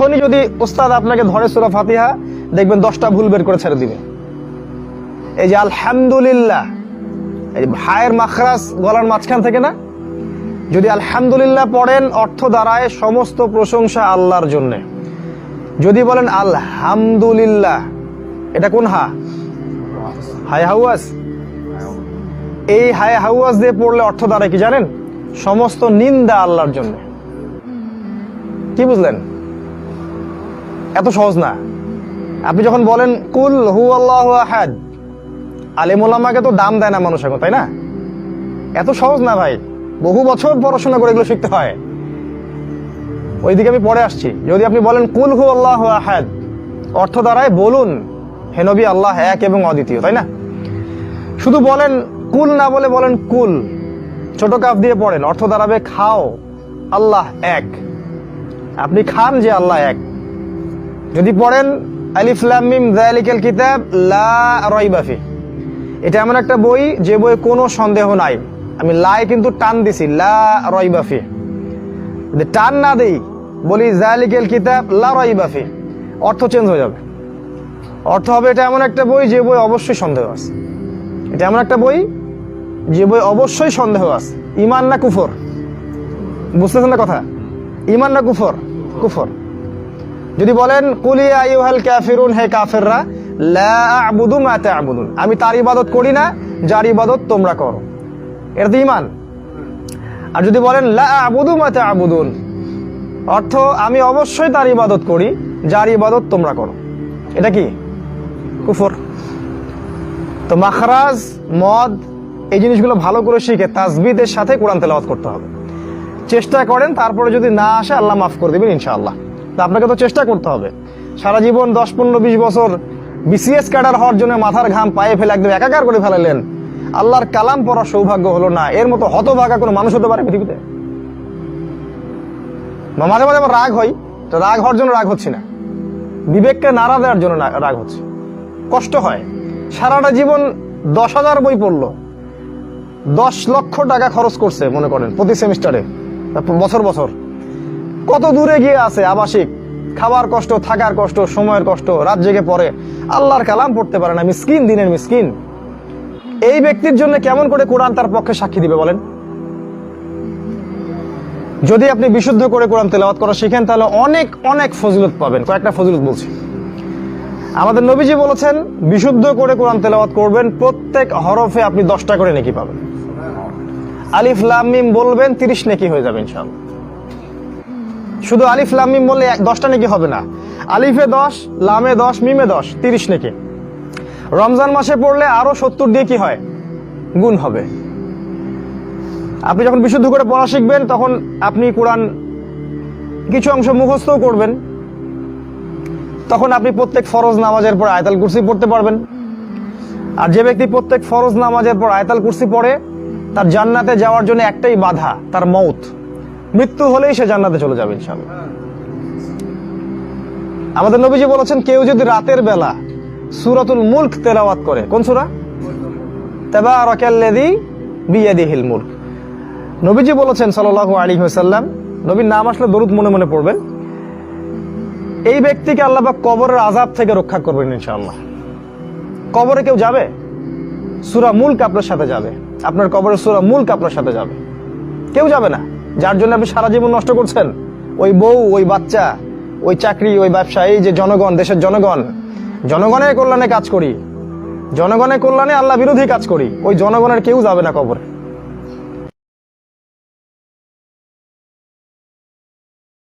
এখনই যদি ওস্তাদ আপনাকে ধরে সুরা ফাতিহা, দেখবেন দশটা ভুল বের করে ছেড়ে দিবে। এই যে আলহামদুলিল্লাহ, এই যে হায়ের মাখরাস গলার মাঝখান থেকে না? যদি আলহামদুলিল্লাহ পড়েন, অর্থ দাঁড়ায় সমস্ত প্রশংসা আল্লাহর জন্য। যদি বলেন আলহামদুলিল্লাহ, এটা কোন হা? হায় হাউয়াস এই হায় হাউয়াস দিয়ে পড়লে অর্থ দাঁড়ায় কি জানেন? সমস্ত নিন্দা আল্লাহর জন্য। কি বুঝলেন? এত সহজ না। আপনি যখন বলেন, কুল হু আল্লাহ আহাদ আলিমুল্লামাকে তো দাম দেয় না মানুষ এখন, তাই না? এত সহজ না ভাই। বহু বছর পড়াশোনা করে এগুলো শিখতে হয়। ওইদিকে আমি পরে আসছি। যদি আপনি বলেন, কুল হু আল্লাহ আহাদ, অর্থ দ্বারায় বলুন হেনবি আল্লাহ এক এবং অদ্বিতীয়, তাই না? শুধু বলেন, কুল না বলে বলেন, কুল ছোট কাপ দিয়ে পড়েন, অর্থ দাঁড়াবে খাও, আল্লাহ এক। আপনি খান যে আল্লাহ এক। যদি পড়েন আলিফ লাম মিম কিতাব, লা রাইবা ফি। এটা এমন একটা বই, যে বইয়ে কোনো সন্দেহ নাই। আমি লাই কিন্তু টান দিছি, লা রাইবা ফি। যদি টান না দেই, বলি জালিকাল কিতাব, লা রাইবা ফি। অর্থ চেঞ্জ হয়ে যাবে। অর্থ হবে এটা এমন একটা বই, যে বই অবশ্যই সন্দেহ আছে। এটা এমন একটা বই, যে বই অবশ্যই সন্দেহ আছে। ইমান না কুফর? বুঝতেছেন না কথা? ইমান না কুফর? কুফর। যদি বলেন কুলিয়া আইয়ুহাল কাফিরুন, হে কাফেররা, লা আ'বুদু মা তা'বুদুন। আমি তার ইবাদত করি না, যার ইবাদত তোমরা করো। এটা তো ইমান আর যদি বলেন, লা আ'বুদু মা তা'বুদুন, অর্থ আমি অবশ্যই তার ইবাদত করি, যার ইবাদত তোমরা করো। এটা কি? কুফর। তো মাখরাজ, মদ, এই জিনিসগুলো ভালো করে শিখে তাজবিদের সাথে কোরআন তেলাওয়াত করতে হবে। চেষ্টা করেন, তারপরে যদি না আসে, আল্লাহ মাফ করে দেবেন, ইনশাআল্লাহ। তা আপনাকে তো চেষ্টা করতে হবে। সারা জীবন দশ, পনেরো, বিশ বছর বিসিএস ক্যাডার হওয়ার জন্য মাথার ঘাম পায়ে ফেলে একদম একাকার করে ফেলালেন। আল্লাহর কালাম পড়ার সৌভাগ্য হলো না। এর মতো হতভাগা কোনো মানুষ হতে পারে পৃথিবীতে? মাঝে মাঝে আমার রাগ হয়। রাগ হওয়ার জন্য রাগ হচ্ছে না। বিবেককে নাড়া দেওয়ার জন্য রাগ হচ্ছে। কষ্ট হয়। সারাটা জীবন দশ হাজার বই পড়ল। দশ লক্ষ টাকা খরচ করছে, মনে করেন, প্রতি সেমিস্টারে। বছর বছর। কত দূরে গিয়ে আছে আবাসিক? খাবার কষ্ট, থাকার কষ্ট, সময়ের কষ্ট, রাত জেগে পড়ে। আল্লাহর কালাম পড়তে পারে না। মিসকিন, দিনের মিসকিন। এই ব্যক্তির জন্য কেমন করে কোরআন তার পক্ষে সাক্ষী দিবে বলেন? যদি আপনি বিশুদ্ধ করে কোরআন তেলাওয়াত করা শিখেন, তাহলে অনেক অনেক ফজিলত পাবেন। কয়েকটা ফজিলত বলছি। আমাদের নবীজি বলেছেন, বিশুদ্ধ করে কোরআন তেলাওয়াত করবেন, প্রত্যেক হরফে আপনি দশটা করে নেকি পাবেন। আলিফ, লাম, মিম বলবেন, তিরিশ নেকি হয়ে যাবে ইনশাআল্লাহ। শুধু আলিফ, লাম, মিম বললে দশটা নেকি হবে না? আলিফে দশ, লামে দশ, মিমে দশ, তিরিশ নেকি? রমজান মাসে পড়লে আরও সত্তর দিয়ে কি হয়? গুণ হবে। আপনি যখন বিশুদ্ধ করে পড়া শিখবেন, তখন আপনি কোরআন কিছু অংশ মুখস্থও করবেন। তখন আপনি প্রত্যেক ফরজ নামাজের পর আয়তাল কুরসি পড়তে পারবেন। আর যে ব্যক্তি প্রত্যেক ফরজ নামাজের পর আয়তাল কুরসি পড়ে, তার জান্নাতে যাওয়ার জন্য একটাই বাধা, তার মৌত মৃত্যু হলেই সে জান্নাতে চলে যাবে ইনশাআল্লাহ। আমাদের নবীজি বলেছেন, কেউ যদি রাতের বেলা সুরাতুল মুল্ক তেলাওয়াত করে, কোন সুরা? তাবারাকাল্লাযী বিয়াদিহিল মুলক। নবীজি বলেছেন সাল্লাল্লাহু আলাইহি ওয়াসাল্লাম, নবীর নাম আসলে দরুদ মনে মনে পড়বেন এই ব্যক্তিকে আল্লাহ পাক কবরের আজাব থেকে রক্ষা করবেন ইনশাআল্লাহ। কবরে কেউ যাবে? সুরা মুলক আপনার সাথে যাবে। আপনার কবরের সুরা মুলক আপনার সাথে যাবে। কেউ যাবে না। যার জন্য আপনি সারা জীবন নষ্ট করছেন? ওই বউ, ওই বাচ্চা, ওই চাকরি, ওই ব্যবসা, এই যে জনগণ, দেশের জনগণ। জনগণের কল্যাণে কাজ করি। জনগণের কল্যাণে আল্লাহ বিরোধী কাজ করি। ওই জনগণের কেউ যাবে না কবরে।